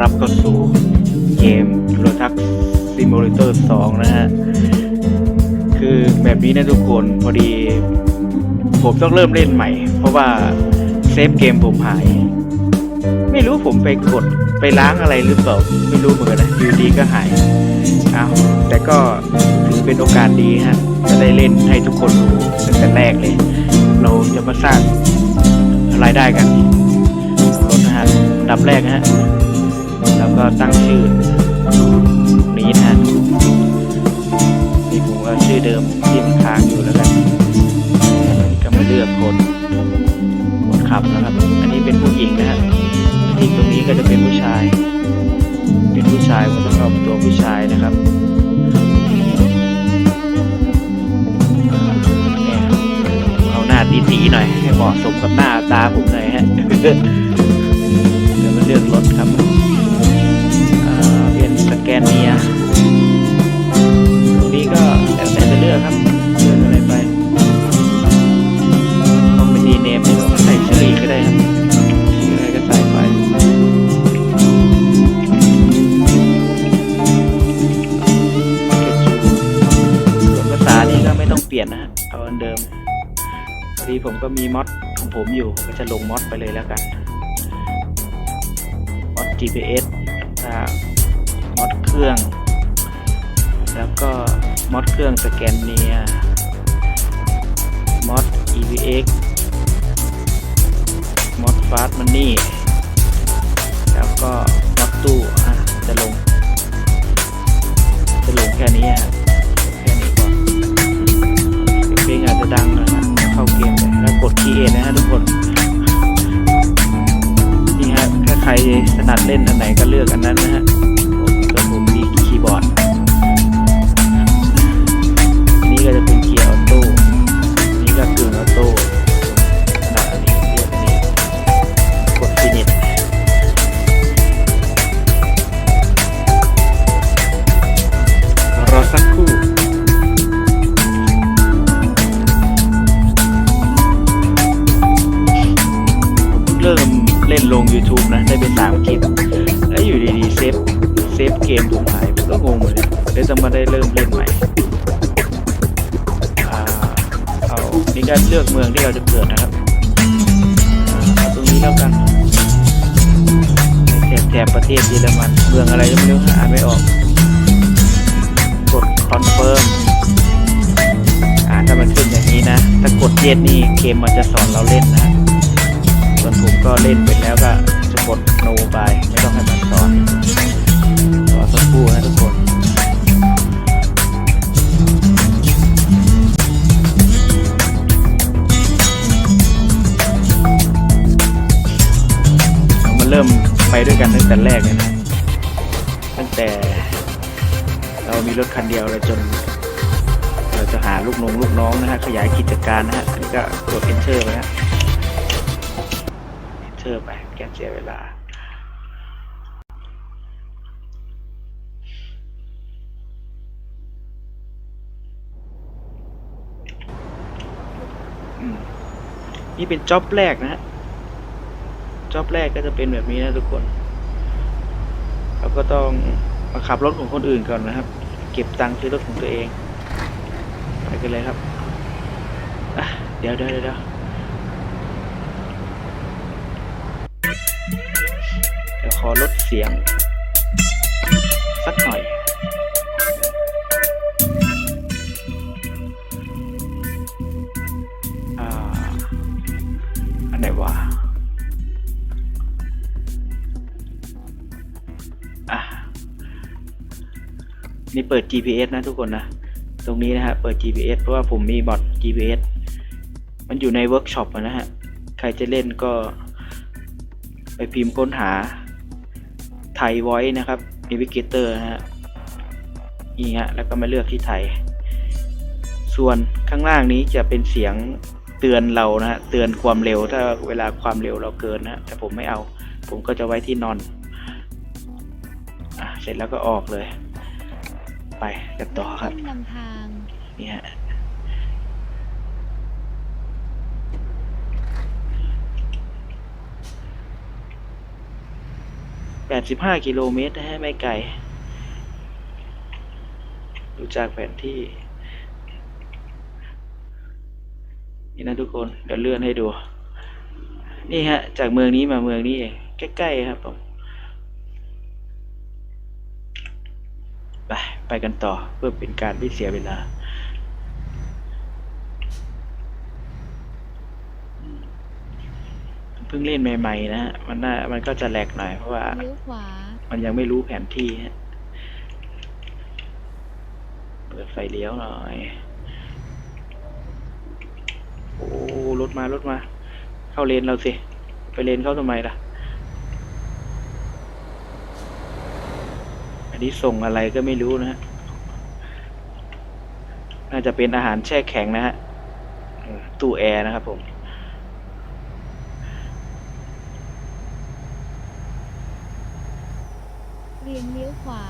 รับเข้าสู่เกม Euro Truck Simulator 2นะฮะ คือแบบนี้นะทุกคนพอดี ผมต้องเริ่มเล่นใหม่ เพราะว่าเซฟเกมผมหาย ไม่รู้ผมไปกดไปล้างอะไรหรือเปล่า ไม่รู้เหมือนกันนะอยู่ดีก็หายเอาวแต่ก็ถือเป็นโอกาสดีฮะจะได้เล่นให้ทุกคนรู้ตั้งแต่แรกเลย เป็นสแกนเนียตรงนี้ก็แล้วแต่จะเลือกครับเลือกอะไรไปคอมเมดี้เนมใส่ชื่ออีกก็ได้ครับชื่ออะไรก็ใส่ไปส่วนภาษานี่ก็ไม่ต้องเปลี่ยนนะเอาอันเดิมพอดีผมก็มีมอดของผมอยู่ก็จะลงมอดไปเลยแล้วกันมอด GPS เครื่อง แล้วก็มอดเครื่องสแกนเนียมอด EVX มอดฟาสต์มันนี่แล้วก็มอดตู้อะจะลง จะลงแค่นี้ฮะแค่นี้ก่อนเพลงอาจจะดังนะครับเข้าเกมเลยแล้วกด Create นะฮะทุกคนนี่ฮะถ้าใครถนัดเล่นอันไหนก็เลือกอันนั้นนะฮะ นะได้เป็นสามคลิปแล้วอยู่ดีๆเซฟเซฟเกมผมหายผมก็งงเหมือนกันเลยต้องมาได้เริ่มเล่นใหม่เอานี่การเลือกเมืองที่เราจะเกิดนะครับเอาตรงนี้แล้วกันแถบแถบประเทศเยอรมันเมืองอะไรก็ไม่รู้อ่านไม่ออก กดคอนเฟิร์มอ่าถ้ามันขึ้นอย่างนี้นะถ้ากดเย็นนี่เกมมันจะสอนเราเล่นนะส่วนผมก็เล่นไปแล้วก็ กดโนไปไม่ต้องให้มันสอนรอสักครู่นะทุกคนมันเริ่มไปด้วยกันตั้งแต่แรกเลยนะตั้งแต่เรามีรถคันเดียวเลยจนเราจะหาลูกน้องลูกน้องนะฮะขยายกิจการนะฮะอันนี้ก็กด enter ไปฮะเธ อไปแกเสียเวลาอนี่เป็นจ็อบแรกนะจ็อบแรกก็จะเป็นแบบนี้นะทุกคนเราก็ต้องมาขับรถของคนอื่นก่อนนะครับ เก็บตังค์ซื้อรถของตัวเอง ไปกันเลยครับ เดี๋ยวเดี๋ยวเดี๋ยว ขอลดเสียง สักหน่อยอ่าอันไหนวะอะนี่เปิด GPS นะทุกคนนะ ตรงนี้นะฮะ เปิด GPS เพราะว่าผมมีบอท GPS มันอยู่ในเวิร์กช็อปนะฮะ ใครจะเล่นก็ไปพิมพ์ค้นหา ไทยไว้นะครับ Navigator นะฮะนี่ฮะแล้วก็มาเลือกที่ไทย ส่วนข้างล่างนี้จะเป็นเสียงเตือนเรานะฮะเตือนความเร็วถ้าเวลาความเร็วเราเกินนะฮะแต่ผมไม่เอา ผมก็จะไว้ที่นอนอะเสร็จแล้วก็ออกเลย ไปกันต่อครับขึ้นนำทางนี่ฮะ แปดสิบห้ากิโลเมตรนะฮะไม่ไกล ดูจากแผนที่ นี่นะทุกคน เดี๋ยวเลื่อนให้ดู นี่ฮะ จากเมืองนี้มาเมืองนี้เองใกล้ๆครับผมไปไปกันต่อเพื่อเป็นการไม่เสียเวลา เพิ่งเล่นใหม่ๆนะฮะมันน่ามันก็จะแหลกหน่อยเพราะว่า เลี้ยวขวา มันยังไม่รู้แผนที่ฮะเปิดไฟเลี้ยวหน่อย โอ้รถมารถมา เข้าเลนเราสิ ไปเลนเข้าทำไมล่ะ อันนี้ส่งอะไรก็ไม่รู้นะฮะ น่าจะเป็นอาหารแช่แข็งนะฮะ ตู้แอร์นะครับผม เรียงเลี้ยวขวา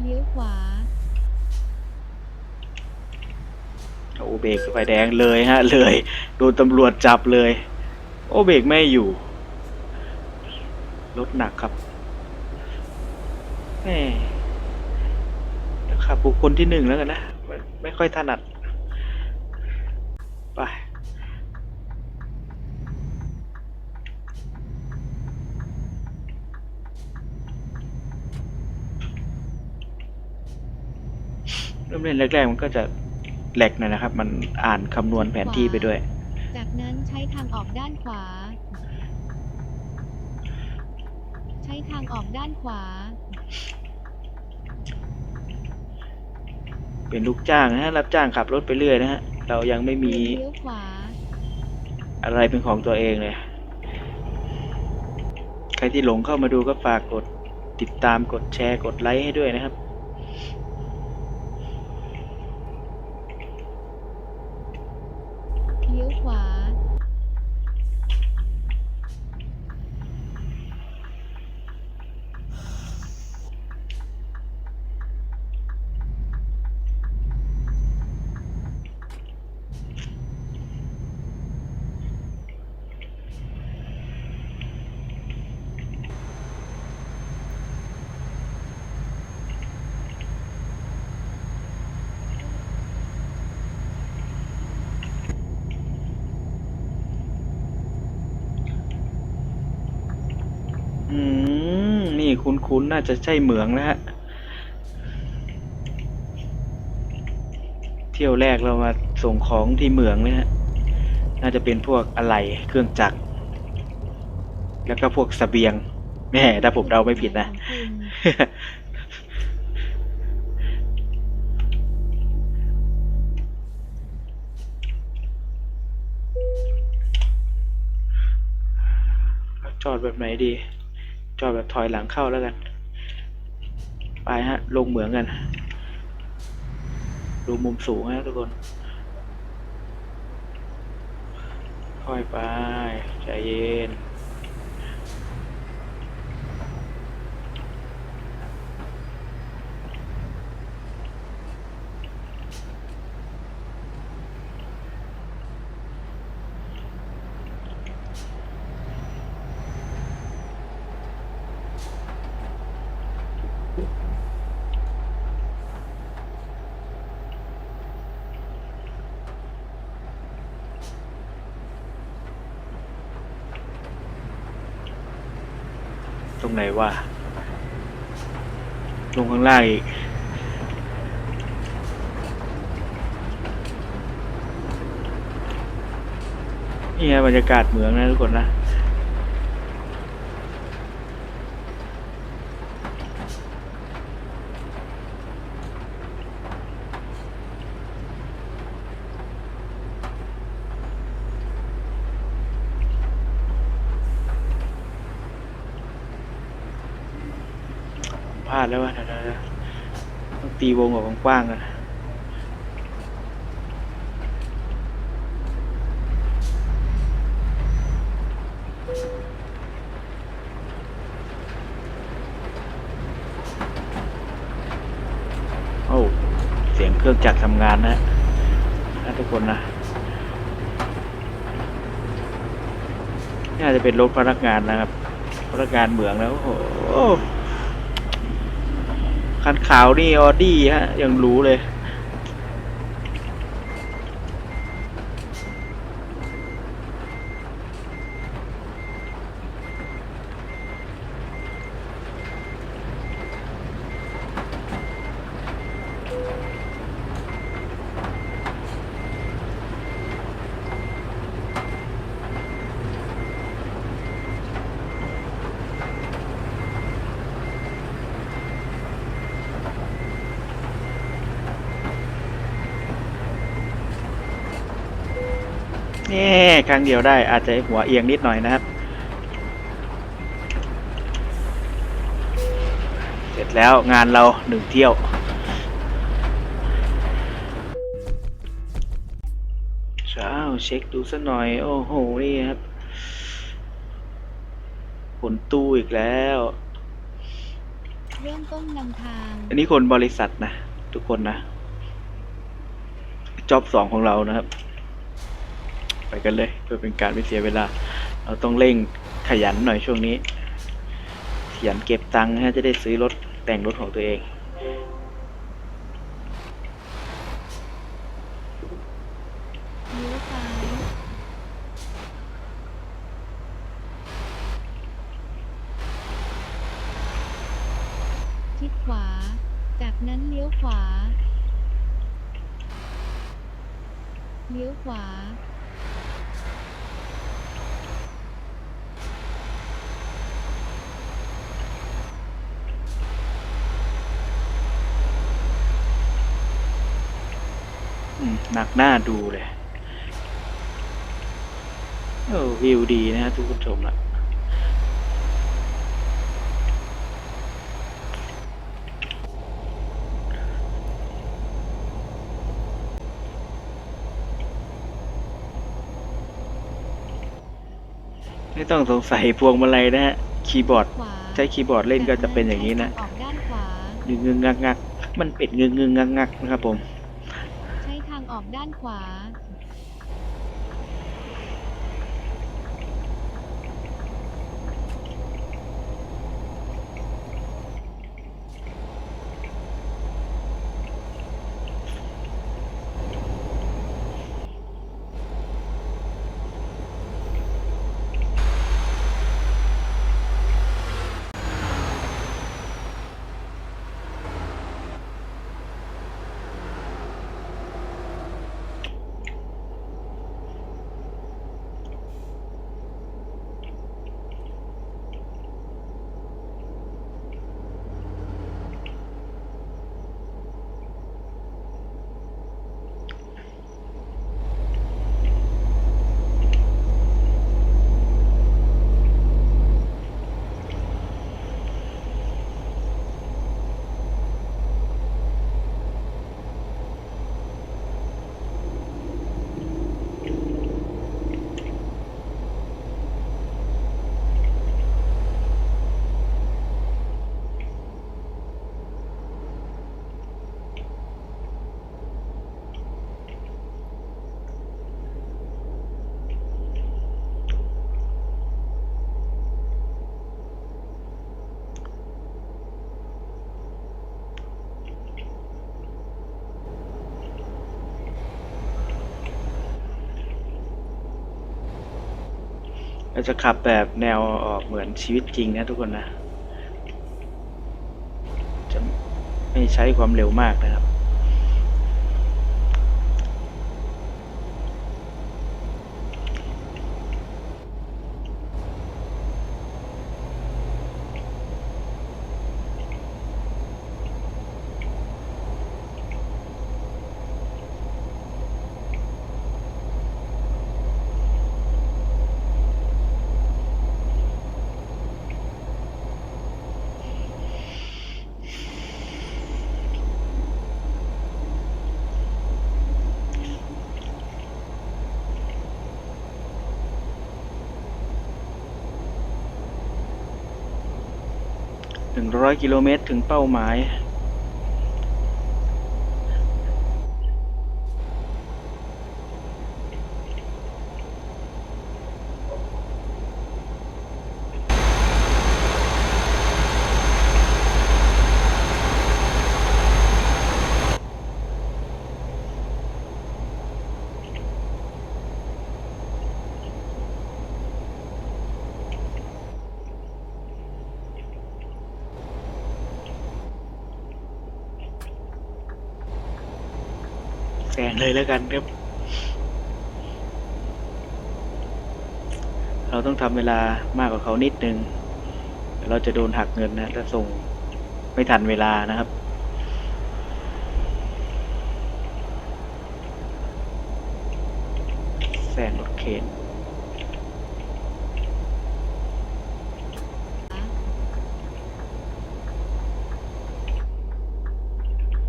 เลี้ยวขวา โอ้เบรกไฟแดงเลยฮะ เลยโดนตำรวจจับเลย โอเบรกไม่อยู่ รถหนักครับแหม่ขับบุคคลที่หนึ่งแล้วกันนะ ไมไม่ค่อยถนัด ไป เริ่มเล่นแรกๆมันก็จะแหลกหน่อยนะครับ มันอ่านคำนวณแผนที่ไปด้วย จากนั้นใช้ทางออกด้านขวา ใช้ทางออกด้านขวา เป็นลูกจ้างนะฮะรับจ้างขับรถไปเรื่อยนะฮะเรายังไม่มีเลี้ยวขวา อะไรเป็นของตัวเองเลย ใครที่หลงเข้ามาดูก็ฝากกดติดตามกดแชร์กดไลค์ให้ด้วยนะครับ เลี้ยวขวา อืม นี่คุ้นๆ น่าจะใช่เหมืองนะฮะ เที่ยวแรกเรามาส่งของที่เหมืองเลยฮะ น่าจะเป็นพวกอะไหล่เครื่องจักร แล้วก็พวกสเสบียง แม่ถ้าผมเดาไม่ผิดนะ จอดแบบไหนดี จอดแบบถอยหลังเข้าแล้วกัน ไปฮะ ลงเหมืองกัน ดูมุมสูงฮะทุกคน ค่อยไป ใจเย็น ตรงไหนวะลงข้างล่างอีกนี่ฮะบรรยากาศเหมืองนะทุกคนนะ พลาดแล้ววะเต้องตีวงออกกว้างๆกันโอ้เสียงเครื่องจักรทำงานนะนะทุกคนนะน่าจะเป็นรถพนักงานนะครับพนักงานเหมืองแล้วโอ้ คันขาวนี่ออดี้ฮะยังรู้เลย นี่ครั้งเดียวได้อาจจะหัวเอียงนิดหน่อยนะครับ เสร็จแล้วงานเราหนึ่งเที่ยว เช้าเช็คดูสักหน่อย โอ้โห นี่ครับ ผลตู้อีกแล้วเริ่มต้นนำทาง อันนี้คนบริษัทนะ ทุกคนนะจ็อบสองของเรานะครับ ไปกันเลย เพื่อเป็นการไม่เสียเวลา เราต้องเร่งขยันหน่อยช่วงนี้ ขยันเก็บตังค์นะฮะจะได้ซื้อรถแต่งรถของตัวเองเลี้ยวซ้ายชิดขวา จากนั้นเลี้ยวขวา เลี้ยวขวา อืม หนักหน้าดูเลยโอ้วิวดีนะฮะทุกคนชมละไม่ต้องสงสัยพวงมาลัยนะฮะคีย์บอร์ดขวาใช้คีย์บอร์ดเล่นก็จะเป็นอย่างนี้นะใช้ทางออกด้านขวางึงงึงงักงักมันเป็ดงึงงึงงักงักนะครับผมใช้ทาง อกด้านขวา เราจะขับแบบแนวออกเหมือนชีวิตจริงนะทุกคนนะ จะไม่ใช้ความเร็วมากนะครับ หนึ่งร้อยกิโลเมตรถึงเป้าหมาย เลยแล้วกันครับ เราต้องทำเวลามากกว่าเขานิดนึง เราจะโดนหักเงินนะถ้าส่งไม่ทันเวลานะครับแซงรถเข็น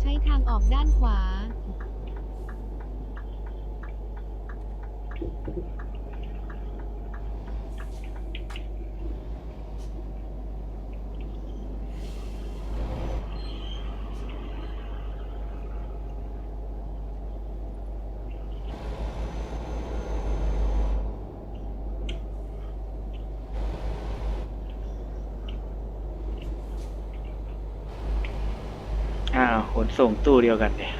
ใช้ทางออกด้านขวา อ้าว ขนส่งตู้เดียวกันเนี่ย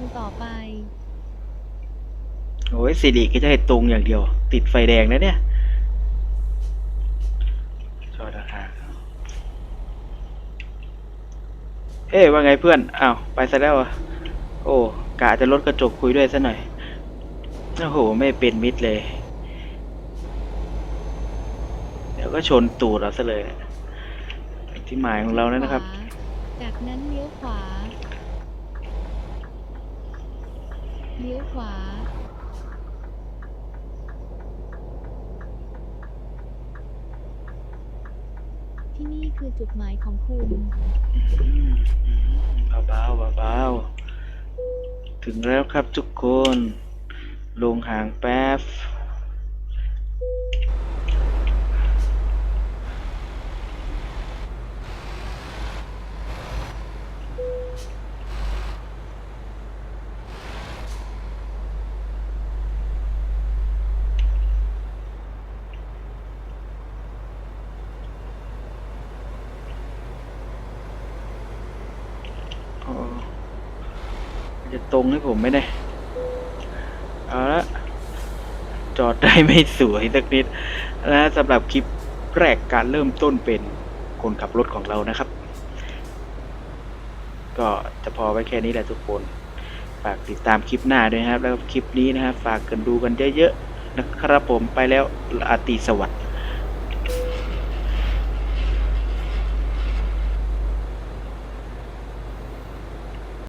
รงต่อไป โอ้ยสิริก็จะให้ตรงอย่างเดียว ติดไฟแดงนะเนี่ยจอดราคาเอ้ยว่าไงเพื่อนอ้าวไปซะแล้วอะโอ้กะจะลดกระจกคุยด้วยซะหน่อยโอ้โห ไม่เป็นมิตรเลย เดี๋ยวก็ชนตูดเราซะเลยไปที่หมายของเราแล้วนะครับขวาจากนั้นเลี้ยวขวา เลี้ยวขวา ที่นี่คือจุดหมายของคุณเบาๆเบาๆถึงแล้วครับทุกคน ลงหางแป๊บ โอ้ จะตรงให้ผมไหมเนี่ยเอาละจอดได้ไม่สวยสักนิดนะสำหรับคลิปแรกการเริ่มต้นเป็นคนขับรถของเรานะครับ ก็จะพอไว้แค่นี้แหละทุกคน ฝากติดตามคลิปหน้าด้วยนะครับ แล้วคลิปนี้นะครับฝากกันดูกันเยอะๆนะครับผมไปแล้วอาตีสวัสดิ